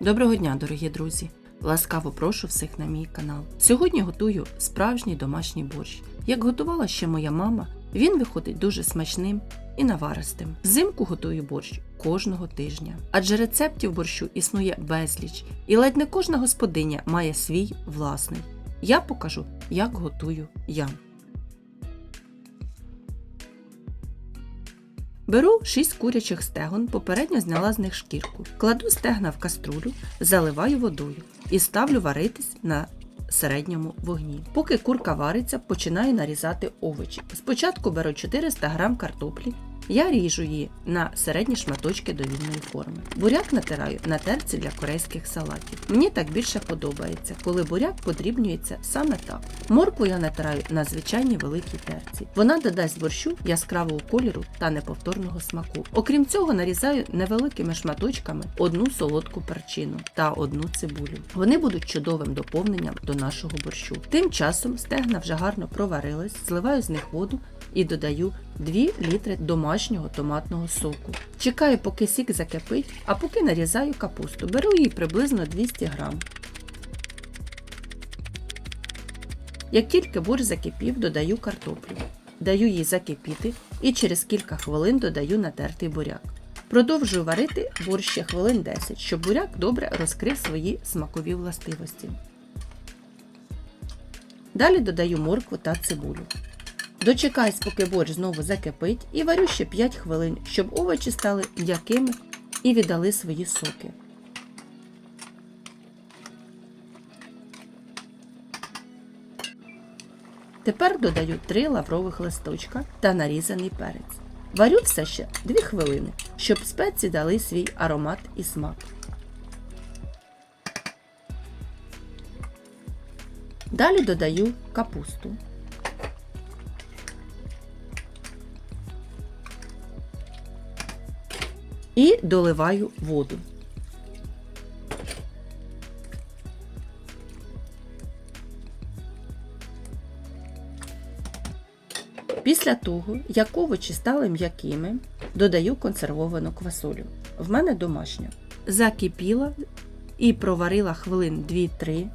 Доброго дня, дорогі друзі! Ласкаво прошу всіх на мій канал. Сьогодні готую справжній домашній борщ. Як готувала ще моя мама, він виходить дуже смачним і наваристим. Взимку готую борщ кожного тижня. Адже рецептів борщу існує безліч, і ледь не кожна господиня має свій власний. Я покажу, як готую я. Беру 6 курячих стегон, попередньо зняла з них шкірку. Кладу стегна в каструлю, заливаю водою і ставлю варитись на середньому вогні. Поки курка вариться, починаю нарізати овочі. Спочатку беру 400 г картоплі. Я ріжу її на середні шматочки довільної форми. Буряк натираю на терці для корейських салатів. Мені так більше подобається, коли буряк подрібнюється саме так. Моркву я натираю на звичайній великій терці. Вона додасть борщу яскравого кольору та неповторного смаку. Окрім цього, нарізаю невеликими шматочками одну солодку перчину та одну цибулю. Вони будуть чудовим доповненням до нашого борщу. Тим часом стегна вже гарно проварились, зливаю з них воду і додаю 2 літри домашнього томатного соку. Чекаю, поки сік закипить, а поки нарізаю капусту. Беру її приблизно 200 грам. Як тільки борщ закипів, додаю картоплю. Даю їй закипіти і через кілька хвилин додаю натертий буряк. Продовжую варити борщ ще хвилин 10, щоб буряк добре розкрив свої смакові властивості. Далі додаю моркву та цибулю. Дочекаюсь, поки борщ знову закипить, і варю ще 5 хвилин, щоб овочі стали м'якими і віддали свої соки. Тепер додаю 3 лаврових листочка та нарізаний перець. Варю все ще 2 хвилини, щоб спеції дали свій аромат і смак. Далі додаю капусту. І доливаю воду. Після того, як овочі стали м'якими, додаю консервовану квасолю. В мене домашня. Закипіла і проварила хвилин 2-3.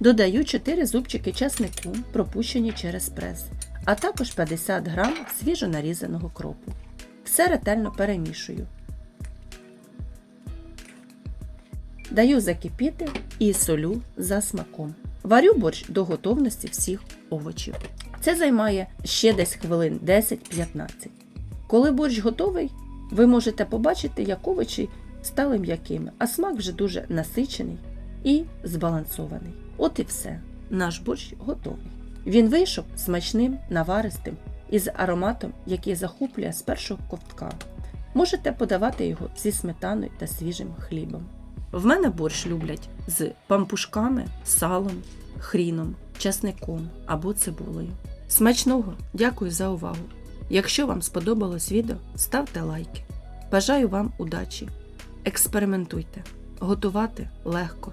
Додаю 4 зубчики часнику, пропущені через прес, а також 50 г свіжо нарізаного кропу. Все ретельно перемішую. Даю закипіти і солю за смаком. Варю борщ до готовності всіх овочів. Це займає ще десь хвилин 10-15. Коли борщ готовий, ви можете побачити, як овочі стали м'якими, а смак вже дуже насичений і збалансований. От і все. Наш борщ готовий. Він вийшов смачним, наваристим і з ароматом, який захоплює з першого ковтка. Можете подавати його зі сметаною та свіжим хлібом. В мене борщ люблять з пампушками, салом, хріном, часником або цибулею. Смачного! Дякую за увагу! Якщо вам сподобалось відео, ставте лайки. Бажаю вам удачі! Експериментуйте! Готувати легко.